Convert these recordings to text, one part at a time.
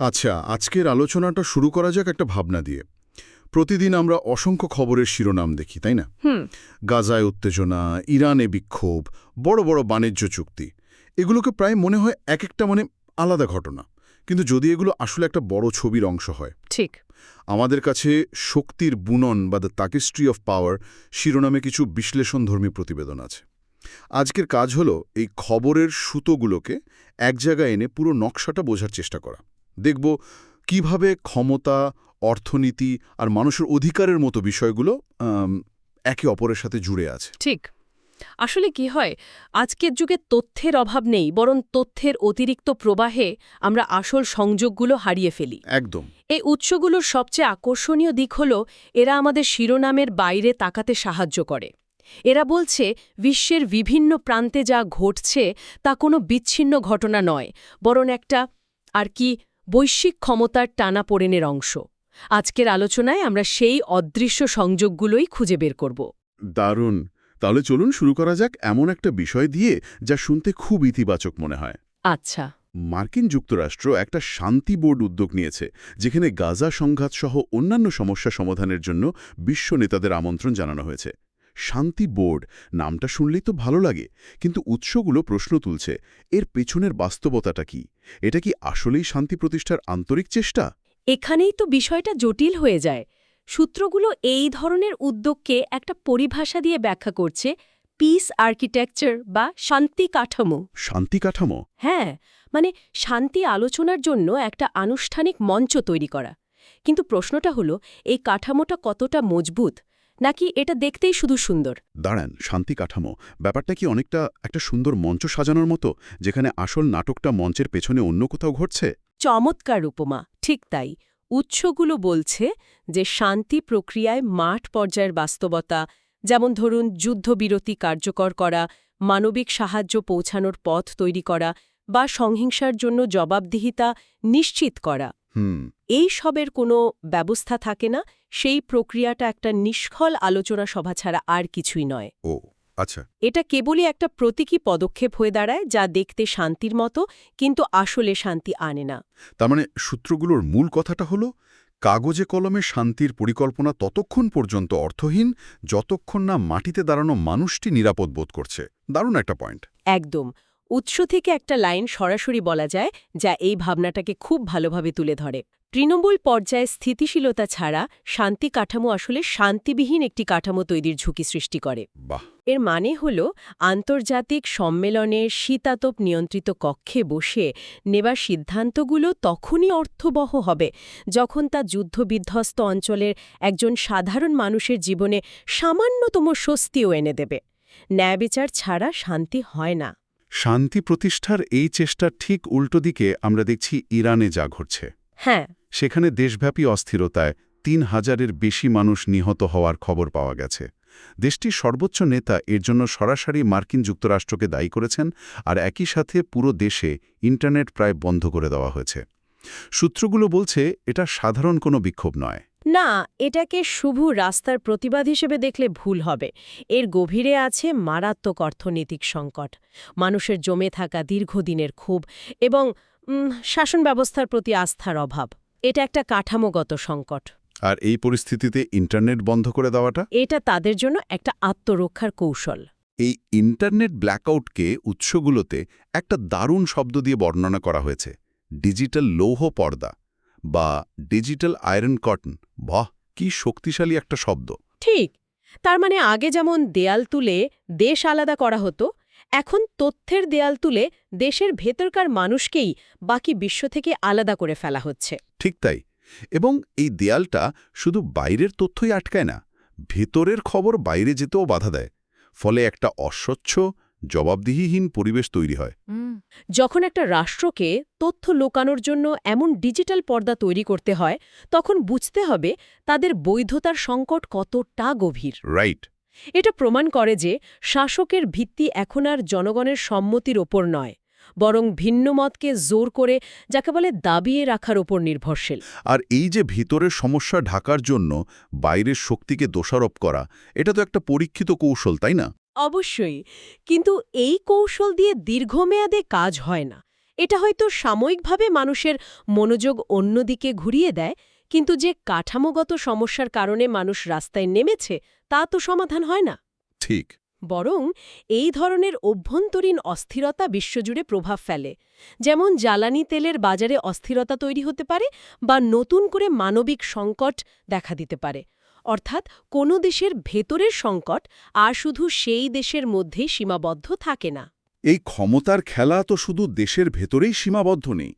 আচ্ছা আজকের আলোচনাটা শুরু করা যাক একটা ভাবনা দিয়ে। প্রতিদিন আমরা অসংখ্য খবরের শিরোনাম দেখি তাই না? গাজায় উত্তেজনা ইরানে বিক্ষোভ বড় বড় বাণিজ্য চুক্তি। এগুলোকে প্রায় মনে হয় এক একটা মানে আলাদা ঘটনা। কিন্তু যদি এগুলো আসলে একটা বড় ছবির অংশ হয়। ঠিক। আমাদের কাছে শক্তির বুনন বা দ্য তাকিস্ট্রি অফ পাওয়ার শিরোনামে কিছু বিশ্লেষণধর্মী প্রতিবেদন আছে। আজকের কাজ হলো এই খবরের সুতোগুলোকে এক জায়গায় এনে পুরো নকশাটা বোঝার চেষ্টা করা। দেখব কীভাবে ক্ষমতা অর্থনীতি আর মানুষের অধিকারের মতো বিষয়গুলো একে অপরের সাথে জুড়ে আছে। ঠিক। আসলে কি হয় আজকের যুগে তথ্যের অভাব নেই বরং তথ্যের অতিরিক্ত প্রবাহে আমরা আসল সংযোগগুলো হারিয়ে ফেলি। একদম। এই উৎসগুলোর সবচেয়ে আকর্ষণীয় দিক হল এরা আমাদের শিরোনামের বাইরে তাকাতে সাহায্য করে। এরা বলছে বিশ্বের বিভিন্ন প্রান্তে যা ঘটছে তা কোনো বিচ্ছিন্ন ঘটনা নয় বরং একটা আর কি বৈশ্বিক ক্ষমতার টানাপোড়েনের অংশ। আজকের আলোচনায় আমরা সেই অদৃশ্য সংযোগগুলোই খুঁজে বের করব। দারুণ! তাহলে চলুন শুরু করা যাক এমন একটা বিষয় দিয়ে যা শুনতে খুব ইতিবাচক মনে হয়। আচ্ছা। মার্কিন যুক্তরাষ্ট্র একটা শান্তি বোর্ড উদ্যোগ নিয়েছে যেখানে গাজা সংঘাত সহ অন্যান্য সমস্যা সমাধানের জন্য বিশ্ব নেতাদের আমন্ত্রণ জানানো হয়েছে। শান্তি বোর্ড নামটা শুনলেই তো ভালো লাগে কিন্তু উৎসগুলো প্রশ্ন তুলছে এর পেছনের বাস্তবতাটা কি? এটা কি আসলেই শান্তি প্রতিষ্ঠার আন্তরিক চেষ্টা? এখানেই তো বিষয়টা জটিল হয়ে যায়। সূত্রগুলো এই ধরনের উদ্যোগকে একটা পরিভাষা দিয়ে ব্যাখ্যা করছে পিস আর্কিটেকচার বা শান্তি কাঠামো। শান্তি কাঠামো? হ্যাঁ মানে শান্তি আলোচনার জন্য একটা আনুষ্ঠানিক মঞ্চ তৈরি করা। কিন্তু প্রশ্নটা হলো এই কাঠামোটা কতটা মজবুত? নাকি এটা দেখতেই শুধু সুন্দর? দাঁড়ান শান্তি কাঠামো। ব্যাপারটা কি অনেকটা একটা সুন্দর মঞ্চ সাজানোর মতো যেখানে আসল নাটকটা মঞ্চের পেছনে অন্য কোথাও ঘটছে? চমৎকার উপমা ঠিক তাই। উৎসগুলো বলছে যে শান্তি প্রক্রিয়ায় মাঠ পর্যায়ের বাস্তবতা যেমন ধরুন যুদ্ধবিরতি কার্যকর করা মানবিক সাহায্য পৌঁছানোর পথ তৈরি করা বা সংহিংসার জন্য জবাবদিহিতা নিশ্চিত করা। এই সবের কোনো ব্যবস্থা থাকে না সেই প্রক্রিয়াটা একটা নিষ্ফল আলোচনা সভা ছাড়া আর কিছুই নয়। ও আচ্ছা। এটা কেবলই একটা প্রতীকী পদক্ষেপ হয়ে দাঁড়ায় যা দেখতে শান্তির মতো কিন্তু আসলে শান্তি আনে না। তার মানে সূত্রগুলোর মূল কথাটা হলো কাগজে কলমে শান্তির পরিকল্পনা ততক্ষণ পর্যন্ত অর্থহীন যতক্ষণ না মাটিতে দাঁড়ানো মানুষটি নিরাপদ বোধ করছে। দারুণ একটা পয়েন্ট একদম। উৎস থেকে একটা লাইন সরাসরি বলা যায় যা এই ভাবনাটাকে খুব ভালোভাবে তুলে ধরে। তৃণমূল পর্যায়ে স্থিতিশীলতা ছাড়া শান্তি কাঠামো আসলে শান্তিবিহীন একটি কাঠামো তৈরির ঝুঁকি সৃষ্টি করে। এর মানে হল আন্তর্জাতিক সম্মেলনের শীতাতপ নিয়ন্ত্রিত কক্ষে বসে নেবার সিদ্ধান্তগুলো তখনই অর্থবহ হবে যখন তা যুদ্ধবিধ্বস্ত অঞ্চলের একজন সাধারণ মানুষের জীবনে সামান্যতম স্বস্তিও এনে দেবে। ন্যায়বিচার ছাড়া শান্তি হয় না। শান্তি প্রতিষ্ঠার এই চেষ্টার ঠিক উল্টো দিকে আমরা দেখছি ইরানে যা ঘটছে। হ্যাঁ। সেখানে দেশব্যাপী অস্থিরতায় তিন হাজারের বেশি মানুষ নিহত হওয়ার খবর পাওয়া গেছে। দেশটির সর্বোচ্চ নেতা এর জন্য সরাসরি মার্কিন যুক্তরাষ্ট্রকে দায়ী করেছেন আর একই সাথে পুরো দেশে ইন্টারনেট প্রায় বন্ধ করে দেওয়া হয়েছে। সূত্রগুলো বলছে এটা সাধারণ কোনো বিক্ষোভ নয়। না এটাকে শুভ রাস্তার প্রতিবাদ হিসেবে দেখলে ভুল হবে। এর গভীরে আছে মারাত্মক অর্থনৈতিক সংকট। মানুষের জমে থাকা দীর্ঘদিনের ক্ষোভ এবং শাসন ব্যবস্থার প্রতি আস্থার অভাব। এটা একটা কাঠামোগত সংকট। আর এই পরিস্থিতিতে ইন্টারনেট বন্ধ করে দেওয়াটা? এটা তাদের জন্য একটা আত্মরক্ষার কৌশল। এই ইন্টারনেট ব্ল্যাকআউটকে উৎসগুলোতে একটা দারুণ শব্দ দিয়ে বর্ণনা করা হয়েছে। ডিজিটাল লৌহ পর্দা। বা ডিজিটাল আয়রন কটন বাহ কি শক্তিশালী একটা শব্দ। ঠিক তার মানে আগে যেমন দেয়াল তুলে দেশ আলাদা করা হতো এখন তথ্যের দেয়াল তুলে দেশের ভেতরকার মানুষকেই বাকি বিশ্ব থেকে আলাদা করে ফেলা হচ্ছে। ঠিক তাই এবং এই দেয়ালটা শুধু বাইরের তথ্যই আটকায় না ভেতরের খবর বাইরে যেতেও বাধা দেয় ফলে একটা অস্বচ্ছ জবাবদিহিহীন পরিবেশ তৈরি হয়। যখন একটা রাষ্ট্রকে তথ্য লোকানোর জন্য এমন ডিজিটাল পর্দা তৈরি করতে হয় তখন বুঝতে হবে তাদের বৈধতার সংকট কতটা গভীর। রাইট এটা প্রমাণ করে যে শাসকের ভিত্তি এখন আর জনগণের সম্মতির ওপর নয় বরং ভিন্ন মতকে জোর করে যাকে বলে দাবিয়ে রাখার ওপর নির্ভরশীল। আর এই যে ভিতরের সমস্যা ঢাকার জন্য বাইরের শক্তিকে দোষারোপ করা এটা তো একটা পরীক্ষিত কৌশল তাই না? অবশ্যই কিন্তু এই কৌশল দিয়ে দীর্ঘমেয়াদে কাজ হয় না। এটা হয়তো সাময়িকভাবে মানুষের মনোযোগ অন্যদিকে ঘুরিয়ে দেয় কিন্তু যে কাঠামোগত সমস্যার কারণে মানুষ রাস্তায় নেমেছে তা তো সমাধান হয় না। ঠিক। বরং এই ধরনের অভ্যন্তরীণ অস্থিরতা বিশ্বজুড়ে প্রভাব ফেলে। যেমন জ্বালানি তেলের বাজারে অস্থিরতা তৈরি হতে পারে বা নতুন করে মানবিক সংকট দেখা দিতে পারে। অর্থাৎ কোনো দেশের ভেতরের সংকট আর শুধু সেই দেশের মধ্যেই সীমাবদ্ধ থাকে না। এই ক্ষমতার খেলা তো শুধু দেশের ভেতরেই সীমাবদ্ধ নেই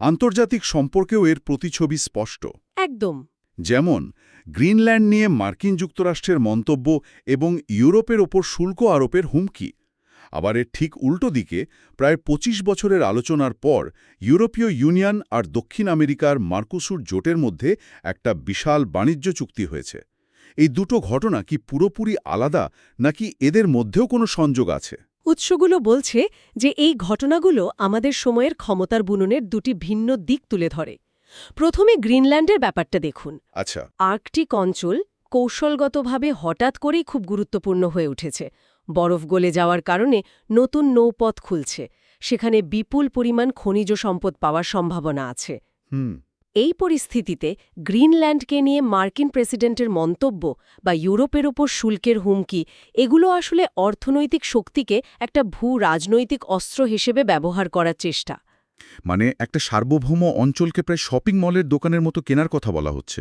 আন্তর্জাতিক সম্পর্কেও এর প্রতিছবি স্পষ্ট। একদম। যেমন গ্রিনল্যান্ড নিয়ে মার্কিন যুক্তরাষ্ট্রের মন্তব্য এবং ইউরোপের ওপর শুল্ক আরোপের হুমকি। আবার এর ঠিক উল্টো দিকে প্রায় ২৫ বছরের আলোচনার পর ইউরোপীয় ইউনিয়ন আর দক্ষিণ আমেরিকার মার্কুসুর জোটের মধ্যে একটা বিশাল বাণিজ্য চুক্তি হয়েছে। এই দুটো ঘটনা কি পুরোপুরি আলাদা নাকি এদের মধ্যেও কোনো সংযোগ আছে? উৎসগুলো বলছে যে এই ঘটনাগুলো আমাদের সময়ের ক্ষমতার বুননের দুটি ভিন্ন দিক তুলে ধরে। প্রথমে গ্রিনল্যান্ডের ব্যাপারটা দেখুন। আচ্ছা। আর্কটিক অঞ্চল কৌশলগতভাবে হঠাৎ করেই খুব গুরুত্বপূর্ণ হয়ে উঠেছে। বরফ গলে যাওয়ার কারণে নতুন নৌপথ খুলছে। সেখানে বিপুল পরিমাণ খনিজ সম্পদ পাওয়ার সম্ভাবনা আছে। হুম। এই পরিস্থিতিতে গ্রিনল্যান্ডকে নিয়ে মার্কিন প্রেসিডেন্টের মন্তব্য বা ইউরোপের ওপর শুল্কের হুমকি এগুলো আসলে অর্থনৈতিক শক্তিকে একটা ভূ রাজনৈতিক অস্ত্র হিসেবে ব্যবহার করার চেষ্টা। মানে একটা সার্বভৌম অঞ্চলকে প্রায় শপিং মলের দোকানের মতো কেনার কথা বলা হচ্ছে।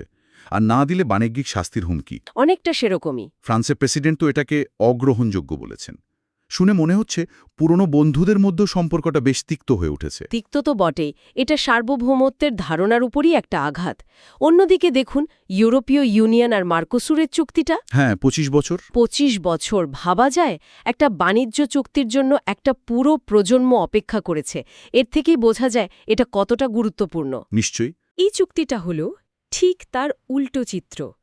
আর না দিলে বাণিজ্যিক শাস্তির হুমকি। অনেকটা সেরকমই। ফ্রান্সের প্রেসিডেন্ট তো এটাকে অগ্রহণযোগ্য বলেছেন। শুনে মনে হচ্ছে পুরনো বন্ধুদের মধ্যেও সম্পর্কটা বেশ তিক্ত হয়ে উঠেছে। তিক্ত তো বটেই। এটা সার্বভৌমত্বের ধারণার উপরই একটা আঘাত। অন্যদিকে দেখুন ইউরোপীয় ইউনিয়ন আর মার্কোসুরের চুক্তিটা। হ্যাঁ ২৫ বছর। পঁচিশ বছর। ভাবা যায় একটা বাণিজ্য চুক্তির জন্য একটা পুরো প্রজন্ম অপেক্ষা করেছে। এর থেকেই বোঝা যায় এটা কতটা গুরুত্বপূর্ণ। নিশ্চয়ই। এই চুক্তিটা হল ঠিক তার উল্টো চিত্র।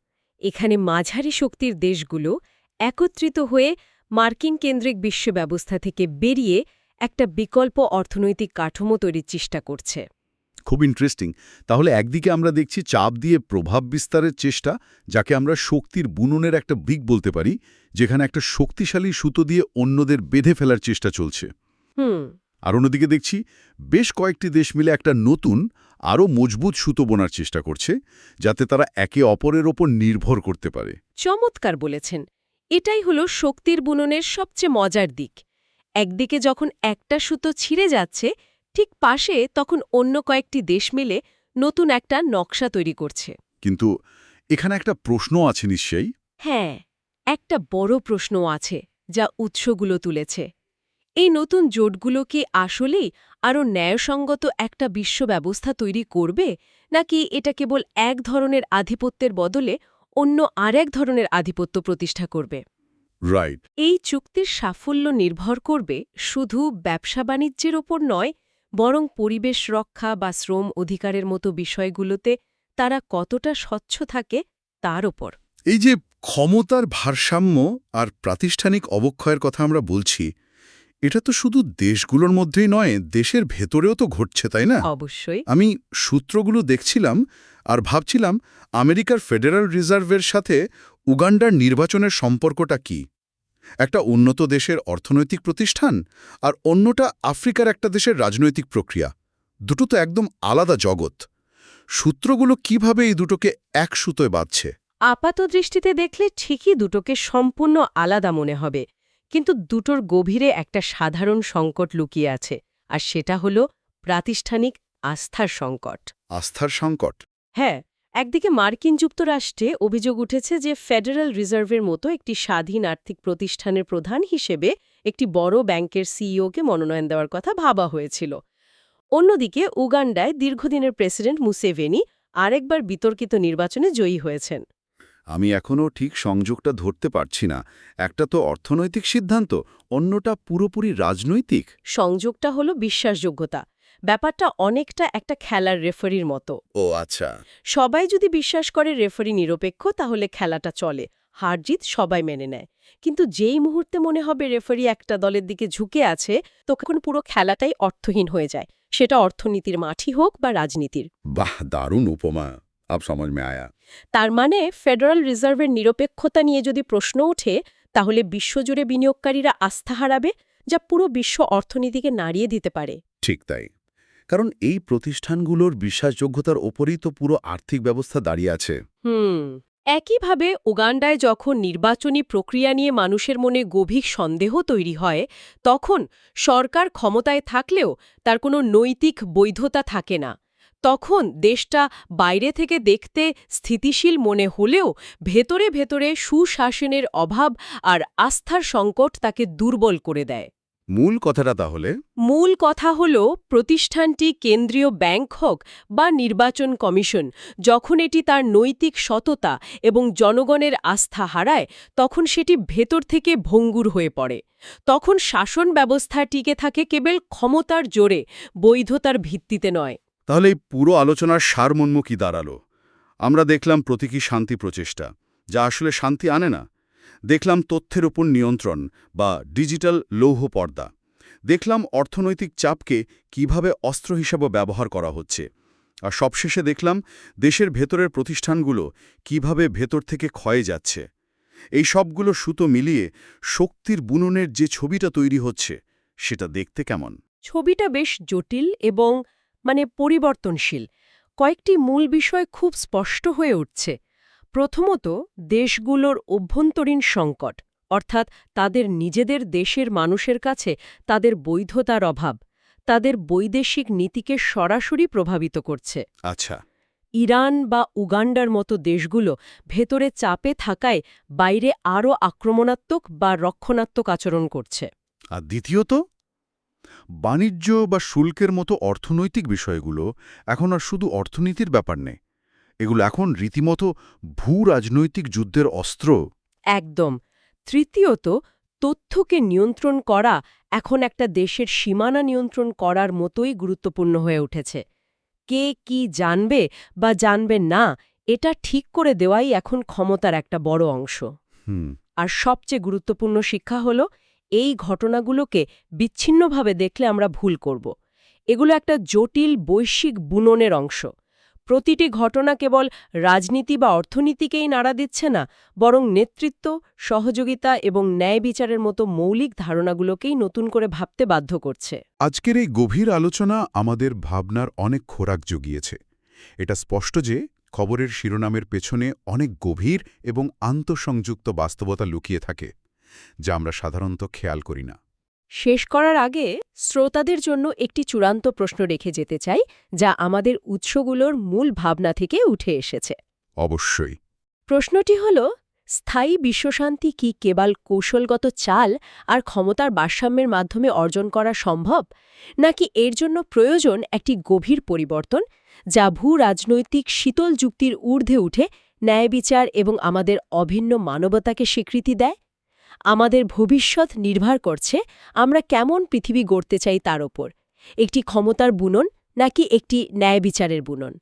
এখানে মাঝারি শক্তির দেশগুলো একত্রিত হয়ে মার্কিন কেন্দ্রিক বিশ্ব ব্যবস্থা থেকে বেরিয়ে একটা বিকল্প অর্থনৈতিক কাঠামো তৈরির চেষ্টা করছে। খুব ইন্টারেস্টিং। তাহলে একদিকে আমরা দেখছি চাপ দিয়ে প্রভাব বিস্তারের চেষ্টা যাকে আমরা শক্তির বুননের একটা দিক বলতে পারি যেখানে একটা শক্তিশালী সুতো দিয়ে অন্যদের বেঁধে ফেলার চেষ্টা চলছে। হুম। আর অন্যদিকে দেখছি বেশ কয়েকটি দেশ মিলে একটা নতুন আরও মজবুত সুতো বোনার চেষ্টা করছে যাতে তারা একে অপরের ওপর নির্ভর করতে পারে। চমৎকার বলেছেন। এটাই হলো শক্তির বুননের সবচেয়ে মজার দিক। একদিকে যখন একটা সুতো ছিঁড়ে যাচ্ছে ঠিক পাশে তখন অন্য কয়েকটি দেশ মিলে নতুন একটা নকশা তৈরি করছে। কিন্তু এখানে একটা প্রশ্ন আছে নিশ্চয়ই? হ্যাঁ একটা বড় প্রশ্ন আছে যা উৎসগুলো তুলেছে। এই নতুন জোটগুলো কি আসলেই আরও ন্যায়সঙ্গত একটা বিশ্ব ব্যবস্থা তৈরি করবে নাকি এটা কেবল এক ধরনের আধিপত্যের বদলে অন্য আরেক ধরনের আধিপত্য প্রতিষ্ঠা করবে? রাইট এই চুক্তির সাফল্য নির্ভর করবে শুধু ব্যবসা বাণিজ্যের ওপর নয় বরং পরিবেশ রক্ষা বা শ্রম অধিকারের মতো বিষয়গুলোতে তারা কতটা স্বচ্ছ থাকে তার ওপর। এই যে ক্ষমতার ভারসাম্য আর প্রাতিষ্ঠানিক অবক্ষয়ের কথা আমরা বলছি এটা তো শুধু দেশগুলোর মধ্যেই নয় দেশের ভেতরেও তো ঘটছে তাই না? অবশ্যই। আমি সূত্রগুলো দেখছিলাম আর ভাবছিলাম আমেরিকার ফেডারেল রিজার্ভের সাথে উগান্ডার নির্বাচনের সম্পর্কটা কি? একটা উন্নত দেশের অর্থনৈতিক প্রতিষ্ঠান আর অন্যটা আফ্রিকার একটা দেশের রাজনৈতিক প্রক্রিয়া। দুটো তো একদম আলাদা জগৎ। সূত্রগুলো কীভাবে এই দুটোকে এক সুতোয় বাঁধছে? আপাত দৃষ্টিতে দেখলে ঠিকই দুটোকে সম্পূর্ণ আলাদা মনে হবে। কিন্তু দুটোর গভীরে একটা সাধারণ সংকট লুকিয়ে আছে আর সেটা হল প্রাতিষ্ঠানিক আস্থার সংকট। আস্থার সংকট? হ্যাঁ একদিকে মার্কিন যুক্তরাষ্ট্রে অভিযোগ উঠেছে যে ফেডারেল রিজার্ভের মতো একটি স্বাধীন আর্থিক প্রতিষ্ঠানের প্রধান হিসেবে একটি বড় ব্যাংকের সিইওকে মনোনয়ন দেওয়ার কথা ভাবা হয়েছিল। অন্যদিকে উগান্ডায় দীর্ঘদিনের প্রেসিডেন্ট মুসেভেনি আরেকবার বিতর্কিত নির্বাচনে জয়ী হয়েছেন। আমি এখনও ঠিক সংযোগটা ধরতে পারছি না। একটা তো অর্থনৈতিক সিদ্ধান্ত অন্যটা পুরোপুরি রাজনৈতিক। সংযোগটা হলো বিশ্বাসযোগ্যতা। ব্যাপারটা অনেকটা একটা খেলার রেফারির মতো। ও আচ্ছা। সবাই যদি বিশ্বাস করে রেফারি নিরপেক্ষ তাহলে খেলাটা চলে। হারজিত সবাই মেনে নেয়। কিন্তু যেই মুহূর্তে মনে হবে রেফারি একটা দলের দিকে ঝুঁকে আছে তখন পুরো খেলাটাই অর্থহীন হয়ে যায়। সেটা অর্থনীতির মাঠই হোক বা রাজনীতির। বাহ দারুণ উপমা। আব সমাজ মে আয়া তার মানে ফেডারেল রিজার্ভের নিরপেক্ষতা নিয়ে যদি প্রশ্ন ওঠে তাহলে বিশ্বজুড়ে বিনিয়োগকারীরা আস্থা হারাবে যা পুরো বিশ্ব অর্থনীতিকে নাড়িয়ে দিতে পারে। ঠিক তাই। কারণ এই প্রতিষ্ঠানগুলোর বিশ্বাসযোগ্যতার ওপরেই তো পুরো আর্থিক ব্যবস্থা দাঁড়িয়ে আছে। হুম। একইভাবে উগান্ডায় যখন নির্বাচনী প্রক্রিয়া নিয়ে মানুষের মনে গভীর সন্দেহ তৈরি হয় তখন সরকার ক্ষমতায় থাকলেও তার কোনো নৈতিক বৈধতা থাকে না। তখন দেশটা বাইরে থেকে দেখতে স্থিতিশীল মনে হলেও ভেতরে ভেতরে সুশাসনের অভাব আর আস্থার সংকট তাকে দুর্বল করে দেয়। মূল কথাটা তাহলে? মূল কথা হল প্রতিষ্ঠানটি কেন্দ্রীয় ব্যাংক হোক বা নির্বাচন কমিশন যখন এটি তার নৈতিক সততা এবং জনগণের আস্থা হারায় তখন সেটি ভেতর থেকে ভঙ্গুর হয়ে পড়ে। তখন শাসন ব্যবস্থা টিকে থাকে কেবল ক্ষমতার জোরে বৈধতার ভিত্তিতে নয়। তাহলে এই পুরো আলোচনার সারমর্ম কি দাঁড়াল? আমরা দেখলাম প্রতীকী শান্তি প্রচেষ্টা, যা আসলে শান্তি আনে না। দেখলাম তথ্যের ওপর নিয়ন্ত্রণ বা ডিজিটাল লৌহ পর্দা। দেখলাম অর্থনৈতিক চাপকে কীভাবে অস্ত্র হিসাবে ব্যবহার করা হচ্ছে। আর সবশেষে দেখলাম দেশের ভেতরের প্রতিষ্ঠানগুলো কীভাবে ভেতর থেকে ক্ষয়ে যাচ্ছে। এই সবগুলো সুতো মিলিয়ে শক্তির বুননের যে ছবিটা তৈরি হচ্ছে, সেটা দেখতে কেমন? ছবিটা বেশ জটিল এবং মানে পরিবর্তনশীল। কয়েকটি মূল বিষয় খুব স্পষ্ট হয়ে উঠছে। প্রথমত দেশগুলোর অভ্যন্তরীণ সংকট অর্থাৎ তাদের নিজেদের দেশের মানুষের কাছে তাদের বৈধতার অভাব তাদের বৈদেশিক নীতিকে সরাসরি প্রভাবিত করছে। আচ্ছা। ইরান বা উগান্ডার মতো দেশগুলো ভেতরে চাপে থাকায় বাইরে আরও আক্রমণাত্মক বা রক্ষণাত্মক আচরণ করছে। আর দ্বিতীয়ত? বাণিজ্য বা শুল্কের মতো অর্থনৈতিক বিষয়গুলো এখন আর শুধু অর্থনীতির ব্যাপার নেই। এগুলো এখন রীতিমতো ভূ রাজনৈতিক যুদ্ধের অস্ত্র। একদম। তৃতীয়ত তথ্যকে নিয়ন্ত্রণ করা এখন একটা দেশের সীমানা নিয়ন্ত্রণ করার মতোই গুরুত্বপূর্ণ হয়ে উঠেছে। কে কি জানবে বা জানবে না এটা ঠিক করে দেওয়াই এখন ক্ষমতার একটা বড় অংশ। হুম। আর সবচেয়ে গুরুত্বপূর্ণ শিক্ষা হল এই ঘটনাগুলোকে বিচ্ছিন্নভাবে দেখলে আমরা ভুল করব। এগুলো একটা জটিল বৈশ্বিক বুননের অংশ। প্রতিটি ঘটনা কেবল রাজনীতি বা অর্থনীতিকেই নাড়া দিচ্ছে না, বরং নেতৃত্ব, সহযোগিতা এবং ন্যায় বিচারের মতো মৌলিক ধারণাগুলোকেই নতুন করে ভাবতে বাধ্য করছে। আজকের এই গভীর আলোচনা আমাদের ভাবনার অনেক খোরাক জুগিয়েছে। এটা স্পষ্ট যে, খবরের শিরোনামের পেছনে অনেক গভীর এবং আন্তঃসংযুক্ত বাস্তবতা লুকিয়ে থাকে। যা আমরা সাধারণত খেয়াল করি না। শেষ করার আগে শ্রোতাদের জন্য একটি চূড়ান্ত প্রশ্ন রেখে যেতে চাই যা আমাদের উৎসগুলোর মূল ভাবনা থেকে উঠে এসেছে। অবশ্যই। প্রশ্নটি হল স্থায়ী বিশ্বশান্তি কি কেবল কৌশলগত চাল আর ক্ষমতার ভারসাম্যের মাধ্যমে অর্জন করা সম্ভব নাকি এর জন্য প্রয়োজন একটি গভীর পরিবর্তন যা ভূ রাজনৈতিক শীতল যুক্তির ঊর্ধ্বে উঠে ন্যায় বিচার এবং আমাদের অভিন্ন মানবতাকে স্বীকৃতি দেয়? আমাদের ভবিষ্যৎ নির্ভর করছে আমরা কেমন পৃথিবী গড়তে চাই তার ওপর। একটি ক্ষমতার বুনন নাকি একটি ন্যায় বিচারের বুনন?